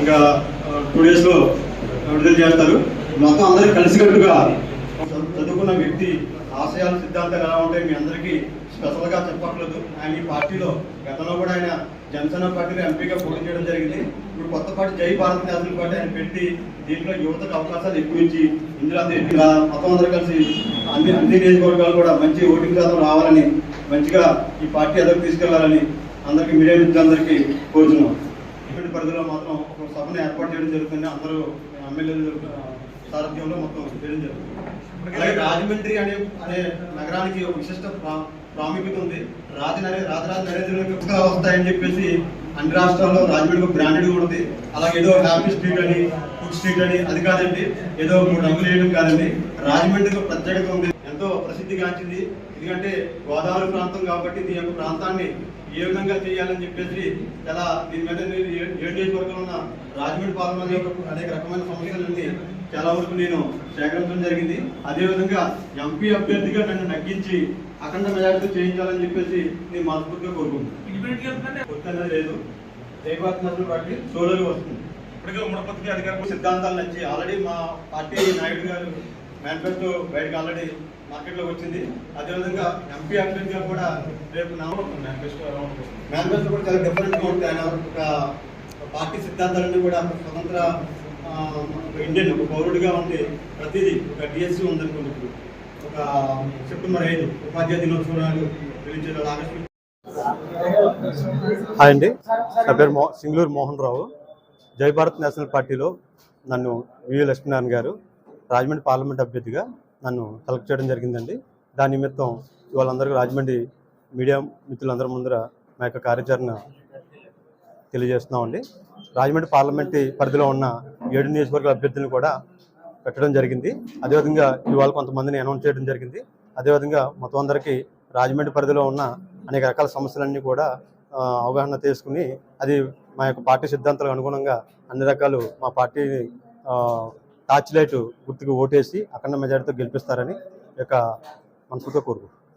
ఇంకా టూ డేస్లో విడుదల చేస్తారు. మొత్తం అందరికి కలిసికట్టుగా చదువుకున్న వ్యక్తి ఆశయాలు సిద్ధాంతాలు ఎలా ఉంటాయి మీ అందరికీ స్పెషల్గా చెప్పట్లేదు ఆయన ఈ పార్టీలో గతంలో కూడా ఆయన జనసేన పార్టీలో ఎంపీగా పోటీ చేయడం జరిగింది. ఇప్పుడు కొత్త పార్టీ జై భారత్ నేషనల్ పార్టీ ఆయన పెట్టి దీంట్లో యువతకు అవకాశాలు ఎక్కువ ఇచ్చి ఇందులో ఇలా మొత్తం అందరూ కలిసి అన్ని అన్ని నియోజకవర్గాలు కూడా మంచి ఓటింగ్ శాతం రావాలని మంచిగా ఈ పార్టీ ఎదురు తీసుకెళ్ళాలని అందరికీ మీడియా మిత్రులందరికీ కోరుతున్నాం ఇటువంటి పరిధిలో మాత్రం ఒక సభను ఏర్పాటు చేయడం జరుగుతుంది. అందరూ ఎమ్మెల్యేలు సారథ్యంలో మొత్తం చేయడం జరుగుతుంది అలాగే రాజమండ్రి అనే అనే నగరానికి ఒక విశిష్ట ప్రా- ప్రాముఖ్యత ఉంది. రాజు నరే రాజరాజ పుస్తకాలు వస్తాయని చెప్పేసి అన్ని రాష్ట్రాల్లో రాజమండ్రి బ్రాండెడ్ కూడా ఉంది. అలాగే ఏదో హ్యాపీ స్ట్రీట్ అని స్ట్రీట్ అని అది కాదండి ఏదో మూడు రంగులు వేయడం కాదండి. రాజమండ్రికి ఒక ప్రత్యేకత ఉంది. ఎంతో ప్రసిద్ధిగాంచింది. ఎందుకంటే గోదావరి ప్రాంతం కాబట్టి దీని యొక్క ప్రాంతాన్ని ఏ విధంగా చేయాలని చెప్పేసి చాలా దీని మీద నేను ఏ- ఏడు నియోజకవర్గంలో ఉన్న రాజమండ్రి పార్లమెంట్ యొక్క అనేక రకమైన సమస్యలన్నీ చాలా వరకు నేను సేకరించడం జరిగింది. అదేవిధంగా ఎంపీ అభ్యర్థిగా నన్ను నగ్గించి అఖండ మెజార్టీతో చేయించాలని చెప్పేసి నేను మనస్ఫూర్తిగా కోరుకుంటున్నాను. లేదు. జయపాత్ నగర్ పార్టీ సోలోగా వస్తుంది. ఇప్పటికే ఉమ్మడి పత్రిక అధికారం సిద్ధాంతాలు నచ్చి ఆల్రెడీ మా పార్టీ నాయుడు గారు మేనిఫెస్టో బయటకు ఆల్రెడీ మార్కెట్లోకి వచ్చింది. అదేవిధంగా ఎంపీ అభ్యర్థిగా కూడా రేపు మేనిఫెస్టో ఎలా ఉంటుంది? మేనిఫెస్టో కూడా చాలా డిఫరెంట్గా ఉంటుంది. ఆయన ఒక పార్టీ సిద్ధాంతాలన్నీ కూడా స్వతంత్ర ఇండియన్ ఒక పౌరుడిగా ఉండి ప్రతిదీ ఒక డిఎస్సి ఉందనుకోండి ఇప్పుడు. ఒక సెప్టెంబర్ ఐదు ఉపాధ్యాయ దినోత్సవాలు గురించి ఆగస్టు హాయ్ అండి. నా పేరు మో సింగళూరు మోహన్ రావు. జై భారత్ నేషనల్ పార్టీలో నన్ను వివి లక్ష్మీనారాయణ గారు రాజమండ్రి పార్లమెంట్ అభ్యర్థిగా నన్ను సెలెక్ట్ చేయడం జరిగిందండి. దాని నిమిత్తం వాళ్ళందరికీ రాజమండ్రి మీడియా మిత్రులందరి ముందర మా యొక్క కార్యాచరణ తెలియజేస్తున్నామండి. రాజమండ్రి పార్లమెంట్ పరిధిలో ఉన్న ఏడు నియోజకవర్గాల అభ్యర్థులను కూడా పెట్టడం జరిగింది. అదేవిధంగా ఇవాళ కొంతమందిని అనౌన్స్ చేయడం జరిగింది. అదేవిధంగా మొత్తం అందరికీ రాజమండ్రి పరిధిలో ఉన్న అనేక రకాల సమస్యలన్నీ కూడా అవగాహన తీసుకుని అది మా యొక్క పార్టీ సిద్ధాంతాలకు అనుగుణంగా అన్ని రకాలు మా పార్టీని టార్చ్ లైట్ గుర్తుకు ఓటేసి అఖండ మెజారిటీతో గెలిపిస్తారని యొక్క మనసుతో కోరుకుంటున్నాను.